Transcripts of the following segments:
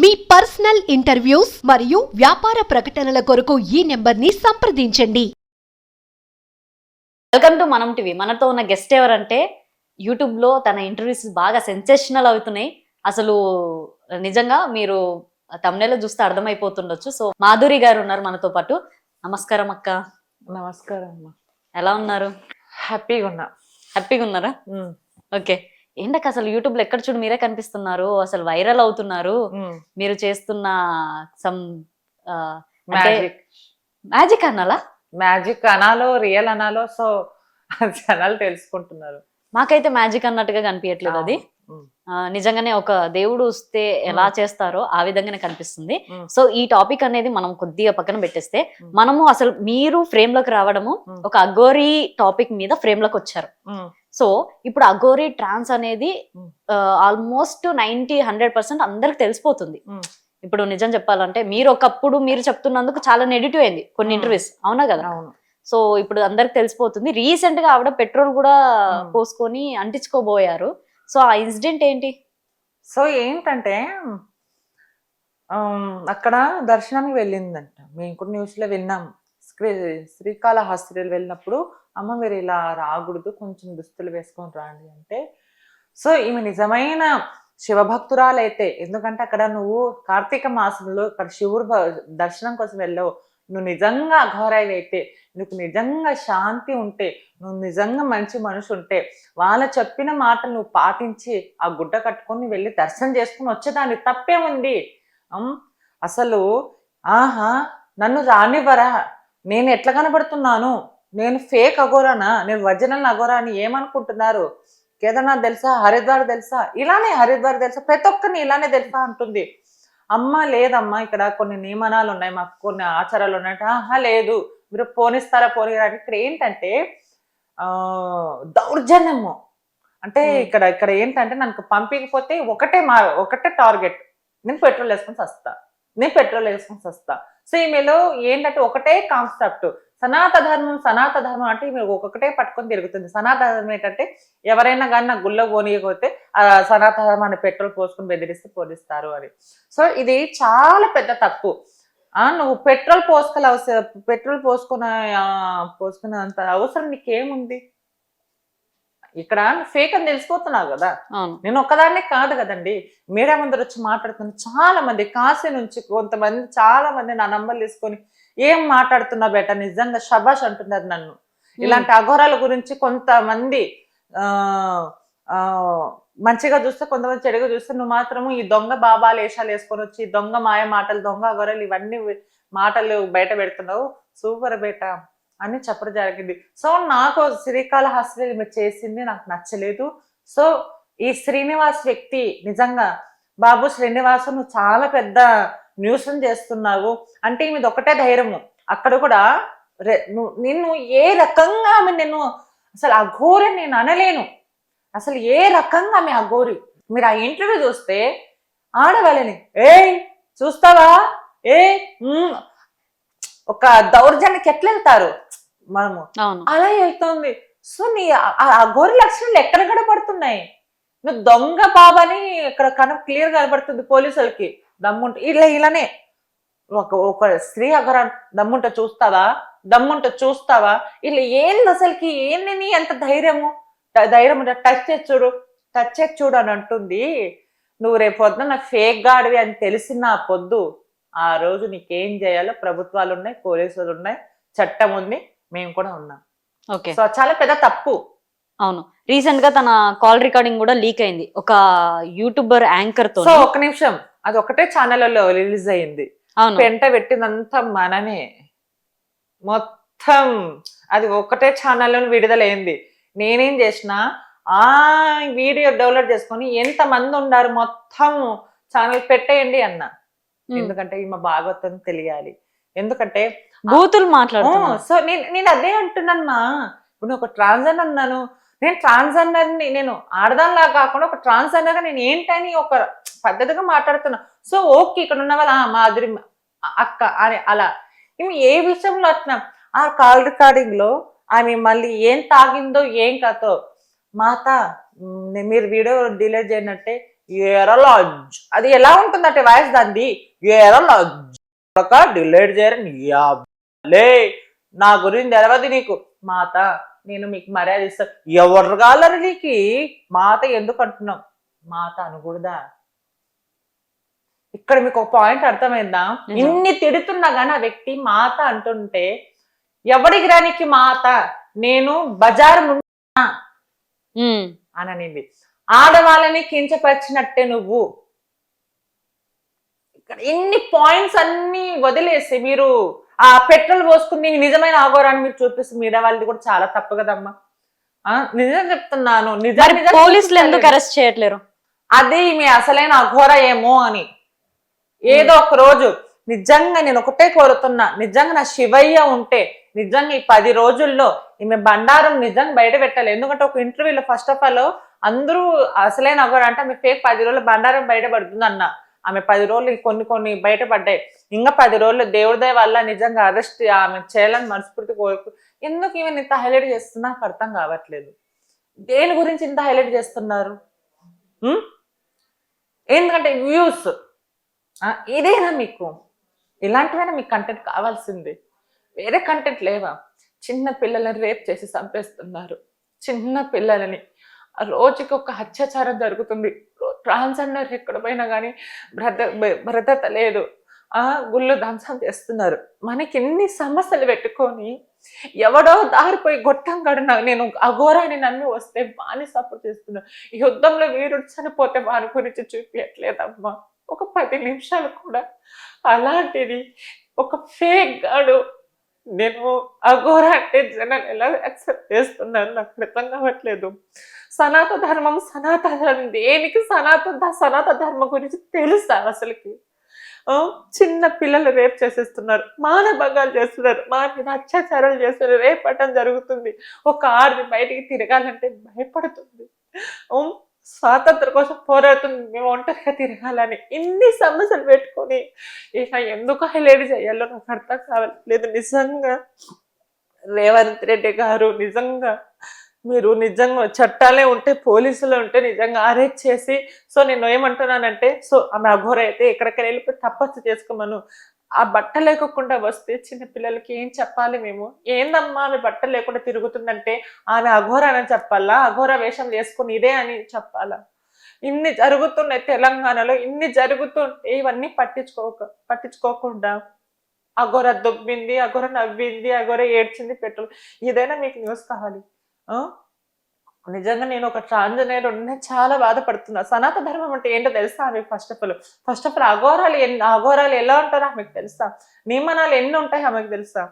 మీ personal interviews మరియు వ్యాపార ప్రకటనల కొరకు ఈ నెంబర్ని సంప్రదించండి. Welcome to Manam TV. మనతో ఉన్న గెస్ట్ ఎవరంటే యూట్యూబ్లో తన ఇంటర్వ్యూస్ బాగా సెన్సేషనల్ అవుతున్నాయి. అసలు నిజంగా మీరు తమిళలో చూస్తే అర్థమైపోతుండొచ్చు. సో మాధురి గారు ఉన్నారు మనతో పాటు. నమస్కారం అక్క. నమస్కారం అమ్మా. ఎలా ఉన్నారు? హ్యాపీగా ఉన్నా. హ్యాపీగా ఉన్నారా? ఓకే. ఏంటక్క అసలు యూట్యూబ్లో ఎక్కడ చూడు మీరే కనిపిస్తున్నారు అసలు వైరల్ అవుతున్నారు. మీరు చేస్తున్న సమ్ మ్యాజిక్. మ్యాజిక్ అనాలా మ్యాజిక్ అనాలో రియల్ అనాలో సో జనాలు తెలుసుకుంటున్నారు. మాకైతే మ్యాజిక్ అన్నట్టుగా కనిపించట్లేదు అది. నిజంగానే ఒక దేవుడు వస్తే ఎలా చేస్తారో ఆ విధంగానే కనిపిస్తుంది సో ఈ టాపిక్ అనేది మనం కొద్దిగా పక్కన పెట్టేస్తే. మనము అసలు మీరు ఫ్రేమ్లోకి రావడము. ఒక అగోరి టాపిక్ మీద ఫ్రేమ్లోకి వచ్చారు సో ఇప్పుడు అగోరి ట్రాన్స్ అనేది. ఆల్మోస్ట్ నైన్టీ హండ్రెడ్ పర్సెంట్ అందరికి తెలిసిపోతుంది. ఇప్పుడు నిజం చెప్పాలంటే మీరు ఒకప్పుడు మీరు చెప్తున్నందుకు చాలా నెగిటివ్ అయింది కొన్ని. ఇంటర్వ్యూస్ అవునా కదా అవును సో ఇప్పుడు అందరికి తెలిసిపోతుంది రీసెంట్గా ఆవిడ పెట్రోల్ కూడా. పోసుకొని అంటించుకోబోయారు సో ఆ ఇన్సిడెంట్ ఏంటి? సో ఏంటంటే అక్కడ దర్శనానికి వెళ్ళిందంట. మేము కూడా న్యూస్లో విన్నాం. శ్రీ శ్రీకాళహస్తిలో వెళ్ళినప్పుడు అమ్మ మీరు ఇలా రాకూడదు కొంచెం దుస్తులు వేసుకొని రాండి అంటే. సో ఈమె నిజమైన శివభక్తురాలైతే. ఎందుకంటే అక్కడ నువ్వు కార్తీక మాసంలో అక్కడ శివుడు భ- దర్శనం కోసం వెళ్ళావు. నువ్వు నిజంగా అఘోరాయివైతే నీకు నిజంగా శాంతి ఉంటే నువ్వు నిజంగా మంచి మనిషి ఉంటే వాళ్ళ చెప్పిన మాటలు నువ్వు పాటించి ఆ గుడ్డ కట్టుకొని వెళ్ళి దర్శనం చేసుకుని వచ్చేదాన్ని తప్పే ఉంది. అసలు ఆహా నన్ను రానివ్వరా? నేను ఎట్లా కనబడుతున్నాను? నేను ఫేక్ అఘోరానా? నేను ఒరిజినల్ అఘోరా అని ఏమనుకుంటున్నారు? కేదార్నాథ్ తెలుసా? హరిద్వార్ తెలుసా? ఇలానే హరిద్వార్ తెలుసా? ప్రతి ఒక్కరిని ఇలానే తెలుసా అంటుంది. అమ్మ లేదమ్మా ఇక్కడ కొన్ని నియమనాలు ఉన్నాయి మాకు కొన్ని ఆచారాలు ఉన్నాయంటే ఆహా లేదు. మీరు పోనిస్తారా పోనీరా ఇక్కడ ఏంటంటే ఆ దౌర్జన్యము. అంటే. ఇక్కడ ఇక్కడ ఏంటంటే నాకు పంపించకపోతే ఒకటే మా ఒకటే టార్గెట్. నేను పెట్రోల్ వేసుకొని వస్తా నేను పెట్రోల్ వేసుకొని వస్తా సో ఈమెలో ఏంటంటే ఒకటే కాన్సెప్ట్. సనాత ధర్మం సనాత ధర్మం అంటే ఈమె ఒక్కొక్కటే పట్టుకొని తిరుగుతుంది. సనాత ధర్మం ఏంటంటే ఎవరైనా కానీ నా గుళ్ళో పోనీయకపోతే ఆ సనాత ధర్మాన్ని పెట్రోల్ పోసుకొని బెదిరిస్తే పోలిస్తారు అని. సో ఇది చాలా పెద్ద తప్పు. ఆ నువ్వు పెట్రోల్ పోసుకోవాలి అవసరం పెట్రోల్ పోసుకున్న పోసుకున్నంత అవసరం నీకేముంది? ఇక్కడ ఫేక్ అని తెలిసిపోతున్నావు కదా. నేను ఒక్కదాన్నే కాదు కదండి. మీడియా ముందర వచ్చి మాట్లాడుతున్న చాలా మంది కాశీ నుంచి కొంతమంది చాలా మంది నా నంబర్ తీసుకొని ఏం మాట్లాడుతున్నా బేట? నిజంగా షబాష్ అంటున్నారు నన్ను. ఇలాంటి అఘోరాల గురించి కొంతమంది మంచిగా చూస్తే కొంతమంది చెడుగా చూస్తే నువ్వు మాత్రము ఈ దొంగ బాబాలు వేషాలు వేసుకొని వచ్చి దొంగ మాయ మాటలు దొంగ అఘోరాలు ఇవన్నీ మాటలు బయట పెడుతున్నావు. సూపర్ బేట అని చెప్పడం జరిగింది. సో నాకు శ్రీకాళహస్తి మీరు చేసింది నాకు నచ్చలేదు. సో ఈ శ్రీనివాస్ వ్యక్తి నిజంగా బాబు శ్రీనివాసు నువ్వు చాలా పెద్ద న్యూస్ చేస్తున్నావు? అంటే మీద ఒకటే ధైర్యము. అక్కడ కూడా నిన్ను ఏ రకంగా ఆమె నేను అసలు అఘోరి నేను అనలేను. అసలు ఏ రకంగా ఆమె అఘోరి మీరు ఆ ఇంటర్వ్యూ చూస్తే ఆడవాళ్ళని ఏయ్ చూస్తావా? ఏ ఒక దౌర్జన్యకి ఎట్లా వెళ్తారు మనము అలా వెళ్తుంది. సో నీ ఆ- అఘోరి లక్షణాలు ఎక్కడ కనబడుతున్నాయి నువ్వు దొంగ బాబాని ఇక్కడ కన క్లియర్ కనబడుతుంది పోలీసులకి. దమ్ముంట ఇలా ఇలానే. ఒక ఒక స్త్రీ అఘోర దమ్ముంట చూస్తావా? దమ్ముంట చూస్తావా? ఇలా ఏంది అసలుకి? ఏంది నీ ఎంత ధైర్యము? ధైర్యం ఉంటే టచ్ చేసి చూడు. టచ్ చేసి చూడు అని అంటుంది. నువ్వు రేపు పొద్దున్న ఫేక్ గాడివి అని తెలిసిన పొద్దు. ఆ రోజు నీకేం చేయాలో ప్రభుత్వాలు ఉన్నాయి పోలీసులు ఉన్నాయి చట్టం ఉంది మేము కూడా ఉన్నాం. ఓకే. సో చాలా పెద్ద తప్పు. అవును. రీసెంట్గా తన కాల్ రికార్డింగ్ కూడా లీక్ అయింది. ఒక యూట్యూబర్ యాంకర్తో ఒక నిమిషం. అది ఒకటే ఛానల్లో రిలీజ్ అయింది పెంట పెట్టిందంతా మనమే. మొత్తం అది ఒకటే ఛానల్లో విడుదలైంది. నేనేం చేసిన ఆ వీడియో డౌన్లోడ్ చేసుకొని ఎంత మంది ఉన్నారు మొత్తం ఛానల్ పెట్టేయండి అన్న. ఎందుకంటే ఈమె భాగవతం తెలియాలి. ఎందుకంటే బూతులు మాట్లాడుతున్నా. సో నేను నేను అదే అంటున్నాను ఇప్పుడు ఒక ట్రాన్స్జెండర్ అన్నాను. నేను ట్రాన్స్జెండర్ని నేను ఆడదానిలా కాకుండా ఒక ట్రాన్స్జెండర్గా నేను ఏంటని ఒక పద్ధతిగా మాట్లాడుతున్నా. సో ఓకే ఇక్కడ ఉన్న వాళ్ళ మాధురి అక్క అని అలా. ఈమె ఏ విషయంలో అట్లా? ఆ కాల్ రికార్డింగ్లో ఆమె మళ్ళీ ఏం తాగిందో ఏం కథో మాత మీరు వీడియో డిలీట్ చేయనట్టే ఎరలాజ్ అది ఎలా ఉంటుందంటే వాయిస్ దాన్ని ఎరలాజ్ డిలేట్ చేయరని లే నా గురించి తెలవదు నీకు. మాత నేను మీకు మర్యాద ఇస్తా. ఎవరు కాలరు నీకు? మాత ఎందుకు అంటున్నాం మాత అనకూడదా? ఇక్కడ మీకు ఒక పాయింట్ అర్థమైందా. ఇన్ని తిడుతున్నా గానీ ఆ వ్యక్తి మాత అంటుంటే ఎవడికి రానికి మాత? నేను బజారు ముందు ఉమ్, అననింది. ఆడవాళ్ళని కించపరిచినట్టే నువ్వు. ఇక్కడ ఇన్ని పాయింట్స్ అన్ని వదిలేసి మీరు ఆ పెట్రోల్ పోసుకుని నిజమైన ఆగోరాన్ని మీరు చూపిస్తే మీరే వాళ్ళది కూడా చాలా తప్పు కదమ్మా. నిజం చెప్తున్నాను. నిజం పోలీసులు ఎందుకు. అరెస్ట్ చేయట్లేరు? అది మీ అసలైన అఘోర ఏమో అని. ఏదో ఒక రోజు నిజంగా నేను ఒకటే కోరుతున్నా నిజంగా నా శివయ్య ఉంటే నిజంగా ఈ పది రోజుల్లో ఈమె బండారం నిజంగా బయట పెట్టాలి. ఎందుకంటే ఒక ఇంటర్వ్యూలో ఫస్ట్ ఆఫ్ ఆల్ అందరూ అసలైన అఘోర అంటే ఆమె ఫేక్ పది రోజులు బండారం బయటపడుతుంది అన్న ఆమె పది రోజులు కొన్ని కొన్ని బయటపడ్డాయి. ఇంకా పది రోజులు దేవుడిదే వల్ల నిజంగా అరెస్ట్ ఆమె చేయాలని మనస్ఫూర్తి కోరుకు ఎందుకు ఈమె ఇంత హైలైట్ చేస్తున్నా అర్థం కావట్లేదు. దేని గురించి ఇంత హైలైట్ చేస్తున్నారు? ఎందుకంటే వ్యూస్. ఇదేనా మీకు? ఇలాంటివైనా మీకు కంటెంట్ కావాల్సింది. వేరే కంటెంట్ లేవా? చిన్న పిల్లలని రేప్ చేసి చంపేస్తున్నారు. చిన్న పిల్లలని. రోజుకి ఒక అత్యాచారం జరుగుతుంది. ట్రాన్స్జెండర్ ఎక్కడ పోయినా కానీ భద్ర భద్రత లేదు ఆ గుళ్ళు ధ్వంసం చేస్తున్నారు. మనకి ఎన్ని సమస్యలు పెట్టుకొని ఎవడో దారిపోయి గొట్టం గడిన నేను అఘోరాన్ని నమ్మి వస్తే వాని సపోర్ట్ చేస్తున్నాను ఈ యుద్ధంలో వీరుడు చనిపోతే వారి గురించి చూపించట్లేదమ్మా ఒక పది నిమిషాలు కూడా అలాంటిది ఒక ఫేక్ గాడు నేను అఘోర అంటే జనాలు ఎలా యాక్సెప్ట్ చేస్తున్నారు నాకు అర్థం కావట్లేదు. సనాతన ధర్మం సనాతన ధర్మం దేనికి సనాతన సనాతన ధర్మం గురించి తెలుసా అసలుకి? చిన్న పిల్లలు రేప్ చేసేస్తున్నారు. మానభంగాలు చేస్తున్నారు. మా మీద అత్యాచారాలు చేస్తున్నారు. రేపటం జరుగుతుంది. ఒక ఆడది బయటికి తిరగాలంటే భయపడుతుంది. స్వాతంత్ర కోసం పోరాడుతుంది మేము ఒంటరిగా తిరగాలని ఇన్ని సమస్యలు పెట్టుకొని ఇక ఎందుకు హైలైట్ చేయాలో నాకు అర్థం కావట్లేదు. నిజంగా రేవంత్ రెడ్డి గారు నిజంగా మీరు నిజంగా చట్టాలే ఉంటే పోలీసులు ఉంటే నిజంగా అరెస్ట్ చేసి సో నేను ఏమంటున్నానంటే సో ఆమె అఘోర అయితే ఎక్కడికైనా వెళ్ళిపోయి తపస్సు చేసుకోమను. ఆ బట్ట లేకుండా వస్తే చిన్న పిల్లలకి ఏం చెప్పాలి మేము? ఏందమ్మా ఆమె బట్ట లేకుండా తిరుగుతుందంటే ఆమె అఘోర అని చెప్పాలా? అఘోర వేషం వేసుకుని ఇదే అని చెప్పాలా? ఇన్ని జరుగుతున్నాయి తెలంగాణలో ఇన్ని జరుగుతుంటే ఇవన్నీ పట్టించుకోక పట్టించుకోకుండా. అఘోర దుబ్బింది అఘోర నవ్వింది అఘోర ఏడ్చింది పెట్రోల్. ఏదైనా మీకు న్యూస్ కావాలి. ఆ? నిజంగా నేను ఒక ట్రాన్స్జెండర్ నేను చాలా బాధపడుతున్నా. సనాతన ధర్మం అంటే ఏంటో తెలుసా ఆమెకు first of all first of all అఘోరాలు ఎన్ని అఘోరాలు ఎలా ఉంటారో ఆమెకు తెలుసా? నియమనాలు ఎన్ని ఉంటాయి ఆమెకు తెలుసా?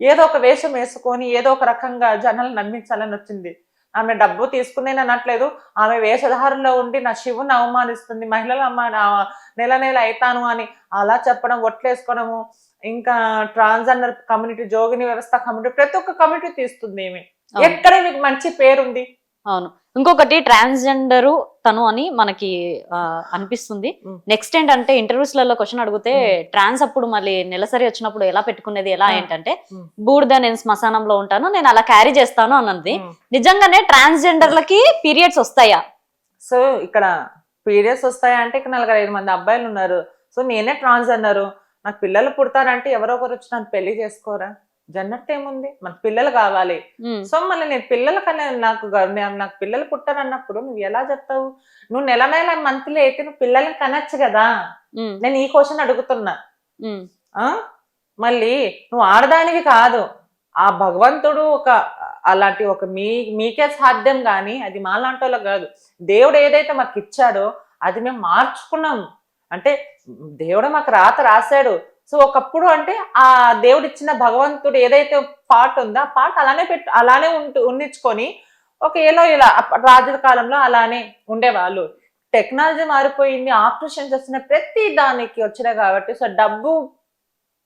ఏదో ఒక వేషం వేసుకొని ఏదో ఒక రకంగా జనాలు నమ్మించాలని వచ్చింది. ఆమె డబ్బు తీసుకుందని అనట్లేదు. ఆమె వేషధారంలో ఉండి నా శివుని అవమానిస్తుంది మహిళలు అమ్మ నెల నెల అవుతాను అని అలా చెప్పడం ఒట్లేసుకోవడము ఇంకా ట్రాన్స్జెండర్ కమ్యూనిటీ జోగిని వ్యవస్థ కమ్యూనిటీ ప్రతి ఒక్క కమ్యూనిటీ తీస్తుంది ఏమి. ఎక్కడ మీకు మంచి పేరుంది? అవును ఇంకొకటి ట్రాన్స్జెండర్ తను అని మనకి అనిపిస్తుంది. నెక్స్ట్ ఏంటంటే ఇంటర్వ్యూస్లలో క్వశ్చన్ అడిగితే. ట్రాన్స్ అప్పుడు మళ్ళీ నెలసరి వచ్చినప్పుడు ఎలా పెట్టుకునేది ఎలా. ఏంటంటే. బూడిద నేను శ్మశానంలో ఉంటాను నేను అలా క్యారీ చేస్తాను అన్నది. నిజంగానే ట్రాన్స్జెండర్లకి పీరియడ్స్ వస్తాయా సో ఇక్కడ పీరియడ్స్ వస్తాయంటే ఇక్కడ నలుగురు ఐదు మంది అబ్బాయిలు ఉన్నారు సో నేనే ట్రాన్స్ అన్నారు నాకు పిల్లలు పుడతారంటే ఎవరో ఒకరు వచ్చి నన్ను పెళ్ళి చేసుకోరా జన్నట్టు ఏముంది? మనకు పిల్లలు కావాలి. సో మళ్ళీ నేను పిల్లల కన్నా నాకు నాకు పిల్లలు పుట్టారన్నప్పుడు నువ్వు ఎలా చెప్తావు? నువ్వు నెల నెల మంత్లీ అయితే నువ్వు పిల్లల్ని కనొచ్చు కదా? నేను ఈ క్వశ్చన్ అడుగుతున్నా. మళ్ళీ నువ్వు ఆడదానికి కాదు. ఆ భగవంతుడు ఒక అలాంటి ఒక మీ మీకే సాధ్యం కానీ అది మాలాంటి కాదు. దేవుడు ఏదైతే మాకు ఇచ్చాడో అది మేము మార్చుకున్నాం. అంటే దేవుడు మాకు రాత రాశాడు. సో ఒకప్పుడు అంటే ఆ దేవుడు ఇచ్చిన భగవంతుడు ఏదైతే పాట ఉందో ఆ పాట అలానే పెట్టు అలానే ఉంటు ఉండించుకొని ఒక ఏలో ఇలా రాజుల కాలంలో అలానే ఉండేవాళ్ళు. టెక్నాలజీ మారిపోయింది ఆపరేషన్ చేస్తున్న ప్రతి దానికి వచ్చినాయి కాబట్టి సో డబ్బు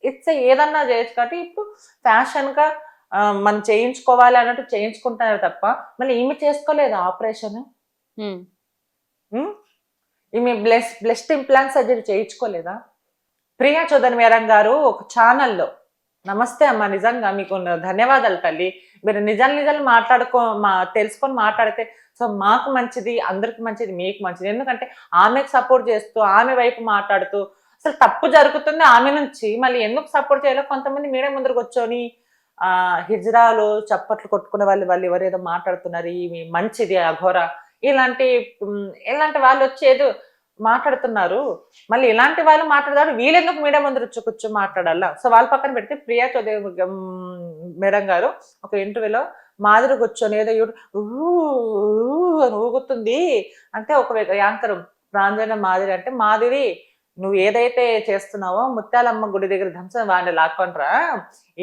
ఇట్స్ ఏదన్నా చేయొచ్చు కాబట్టి ఇప్పుడు ఫ్యాషన్గా ఆ, మనం చేయించుకోవాలి అన్నట్టు చేయించుకుంటున్నారు తప్ప మళ్ళీ ఈమె చేసుకోలేదు ఆపరేషన్. ఈమె బ్లెస్ బ్లెస్ట్ ఇంప్లాంట్ సర్జరీ చేయించుకోలేదా? ప్రియా చౌదరి మేరం గారు ఒక ఛానల్లో. నమస్తే అమ్మ నిజంగా మీకు ధన్యవాదాలు తల్లి. మీరు నిజాలు నిజాలు మాట్లాడుకో మా తెలుసుకొని మాట్లాడితే సో మాకు మంచిది అందరికి మంచిది మీకు మంచిది. ఎందుకంటే ఆమెకు సపోర్ట్ చేస్తూ ఆమె వైపు మాట్లాడుతూ అసలు తప్పు జరుగుతుంది ఆమె నుంచి. మళ్ళీ ఎందుకు సపోర్ట్ చేయాలో కొంతమంది మీడియా ముందరకు వచ్చి హిజ్రాలు చప్పట్లు కొట్టుకునే వాళ్ళు వాళ్ళు ఎవరేదో మాట్లాడుతున్నారు ఇవి మంచిది అఘోర. ఇలాంటి ఇలాంటి వాళ్ళు వచ్చేదో మాట్లాడుతున్నారు. మళ్ళీ ఇలాంటి వాళ్ళు మాట్లాడతారు వీళ్ళెందుకు మీడియా ముందు వచ్చి కూర్చొని మాట్లాడాలా? సో వాళ్ళ పక్కన పెడితే ప్రియా చౌదరి మేడం గారు ఒక ఇంటర్వ్యూలో మాదిరి కూర్చొని ఏదో ఊ అని ఊగుతుంది. అంటే ఒక యాంకర్ ప్రాంజన మాదిరి అంటే మాదిరి నువ్వు ఏదైతే చేస్తున్నావో ముత్యాలమ్మ గుడి దగ్గర ధ్వంసం వాడిని లాక్కొనరా?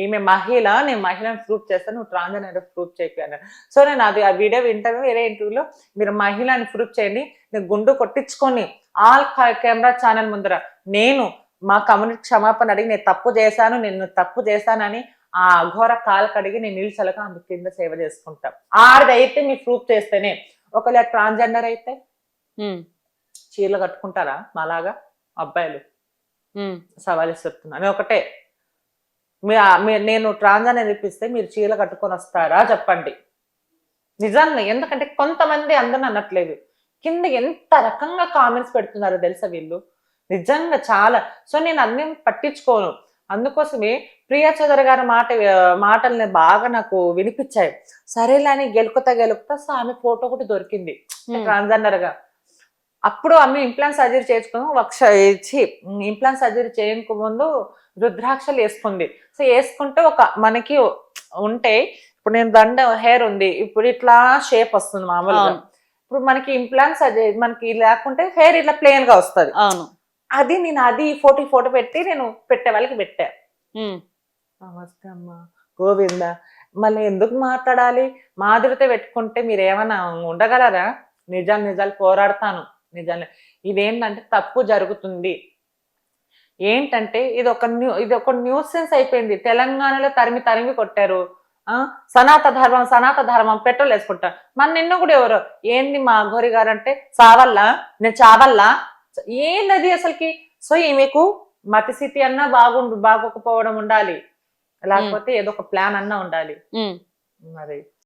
ఈమె మహిళ నేను మహిళను ప్రూఫ్ చేస్తాను నువ్వు ట్రాన్స్జెండర్ ప్రూఫ్ అన్నారు. సో నేను అది ఆ వీడియో వింటాను వేరే ఇంటర్వ్యూలో మీరు మహిళని ప్రూఫ్ చేయండి నేను గుండు కొట్టించుకొని ఆల్ కెమెరా ఛానల్ ముందర నేను మా కమ్యూనిటీ క్షమాపణ అడిగి నేను తప్పు చేశాను నేను తప్పు చేశానని ఆ అఘోర కాలు కడిగి నేను నిలిచలక అందు కింద సేవ చేసుకుంటా. ఆడదైతే మీరు ప్రూఫ్ చేస్తేనే. ఒకవేళ ట్రాన్స్జెండర్ అయితే చీరలు కట్టుకుంటారా మాలాగా? అబ్బాయిలు. సవాల్ చెప్తున్నా నేను ఒకటే. మీ నేను ట్రాన్జాన్ నిరూపిస్తే మీరు చీర కట్టుకొని వస్తారా చెప్పండి. నిజంగా ఎందుకంటే కొంతమంది అందరూ అనట్లేదు. కింద ఎంత రకంగా కామెంట్స్ పెడుతున్నారో తెలుసా వీళ్ళు? నిజంగా చాలా. సో నేను అన్ని పట్టించుకోను. అందుకోసమే ప్రియా చౌదరి గారి మాట మాటల్ని బాగా నాకు వినిపించాయి. సరేలే అని గెలుకుతా గెలుకుతా సో ఆమె ఫోటో ఒకటి దొరికింది. ఉమ్, ట్రాన్స్జెండర్గా అప్పుడు ఆమె ఇంప్లాంట్ సర్జరీ చేసుకుని వక్ష ఇచ్చి ఇంప్లాంట్ సర్జరీ చేయక ముందు రుద్రాక్షలు వేసుకుంది. సో వేసుకుంటే ఒక మనకి ఉంటే ఇప్పుడు నేను దండ హెయిర్ ఉంది. ఇప్పుడు ఇట్లా షేప్ వస్తుంది మామూలుగా. ఇప్పుడు మనకి ఇంప్లాంట్ సర్జరీ మనకి లేకుంటే హెయిర్ ఇట్లా ప్లేన్గా వస్తుంది. అవును. అది నేను అది ఫోటో ఫోటో పెట్టి నేను పెట్టే వాళ్ళకి పెట్టా. నమస్తే అమ్మ. గోవింద మళ్ళీ ఎందుకు మాట్లాడాలి? మాధురితో పెట్టుకుంటే మీరు ఏమైనా ఉండగలరా? నిజాలు నిజాలు పోరాడతాను. నిజాలు ఇదేంటంటే తప్పు జరుగుతుంది. ఏంటంటే ఇది ఒక న్యూ ఇది ఒక న్యూసెన్స్ అయిపోయింది. తెలంగాణలో తరిమి తరిమి కొట్టారు. ఆ? సనాత ధర్మం సనాత ధర్మం పెట్రోల్ వేసుకుంటా మన నిన్న కూడా ఎవరు? ఏంది మా గోరి గారు అంటే చావల్లా? నేను చావల్లా? ఏందది అసలుకి? సో ఈమెకు మతిస్థితి అన్నా బాగుండు బాగోకపోవడం ఉండాలి. లేకపోతే ఏదో ఒక ప్లాన్ అన్నా ఉండాలి. మరి